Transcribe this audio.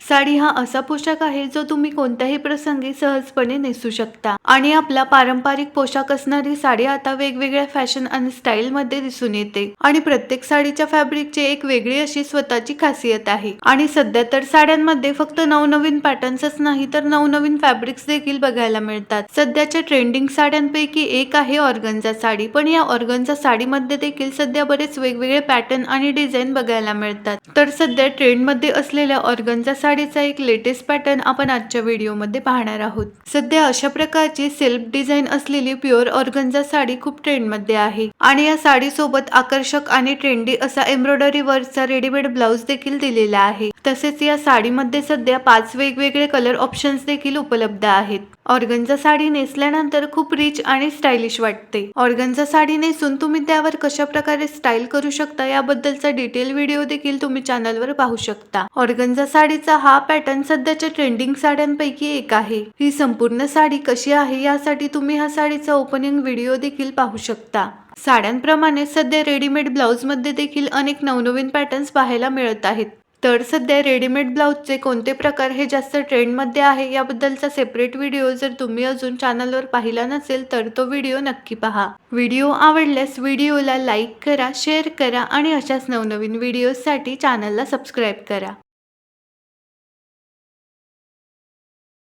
Sari हा असा पोशाख आहे जो तुम्ही कोणत्याही प्रसंगी सहजपणे नेसू शकता. आणि आपला पारंपरिक पोशाख असणारी साडी आता वेगवेगळ्या फॅशन आणि स्टाईल मध्ये दिसून येते. आणि प्रत्येक साडीच्या फॅब्रिकची एक वेगळी अशी स्वतःची खासियत आहे. आणि सध्या तर साड्यांमध्ये फक्त नवनवीन पॅटर्न्सच नाही तर नवनवीन फॅब्रिक्स देखील बघायला मिळतात. सध्याच्या ट्रेंडिंग साड्यांपैकी एक आहे ऑर्गन्झा साडी. पण या ऑर्गन्झा साडीमध्ये देखील सध्या बरेच वेगवेगळे पॅटर्न आणि डिझाईन बघायला मिळतात. तर सध्या ट्रेंडमध्ये असलेल्या ऑर्गन्झा साडीचा एक लेटेस्ट पॅटर्न आपण आजच्या व्हिडिओमध्ये पाहणार आहोत. सध्या अशा प्रकारची सेल्फ डिझाईन असलेली प्युअर ऑर्गन्झा साडी खूप ट्रेंडमध्ये आहे. आणि या साडीसोबत आकर्षक आणि ट्रेंडी असा एम्ब्रॉयडरी वर्कचा रेडीमेड ब्लाउज देखील दिलेला आहे. तसेच या साडीमध्ये सध्या पाच वेगवेगळे कलर ऑप्शन्स देखील उपलब्ध आहेत. ऑर्गन्झा साडी नेसल्यानंतर खूप रिच आणि स्टायलिश वाटते. ऑर्गन्झा साडी नेसून तुम्ही त्यावर कशा प्रकारे स्टाईल करू शकता याबद्दलचा डिटेल व्हिडिओ देखील तुम्ही चॅनलवर पाहू शकता. ऑर्गन्झा साडीचा हा पॅटर्न सध्याच्या ट्रेंडिंग साड्यांपैकी एक आहे. ही संपूर्ण साडी कशी आहे यासाठी तुम्ही हा साडीचा ओपनिंग व्हिडिओ देखील पाहू शकता. साड्यांप्रमाणे सध्या रेडीमेड ब्लाऊजमध्ये देखील अनेक नवनवीन पॅटर्न्स पाहायला मिळत आहेत. तर सध्या रेडीमेड ब्लाऊजचे कोणते प्रकार हे जास्त ट्रेंडमध्ये आहे याबद्दलचा सेपरेट व्हिडिओ जर तुम्ही अजून चॅनलवर पाहिला नसेल तर तो व्हिडिओ नक्की पहा. व्हिडिओ आवडल्यास व्हिडिओला लाईक करा शेअर करा आणि अशाच नवनवीन व्हिडिओसाठी चॅनलला सबस्क्राईब करा.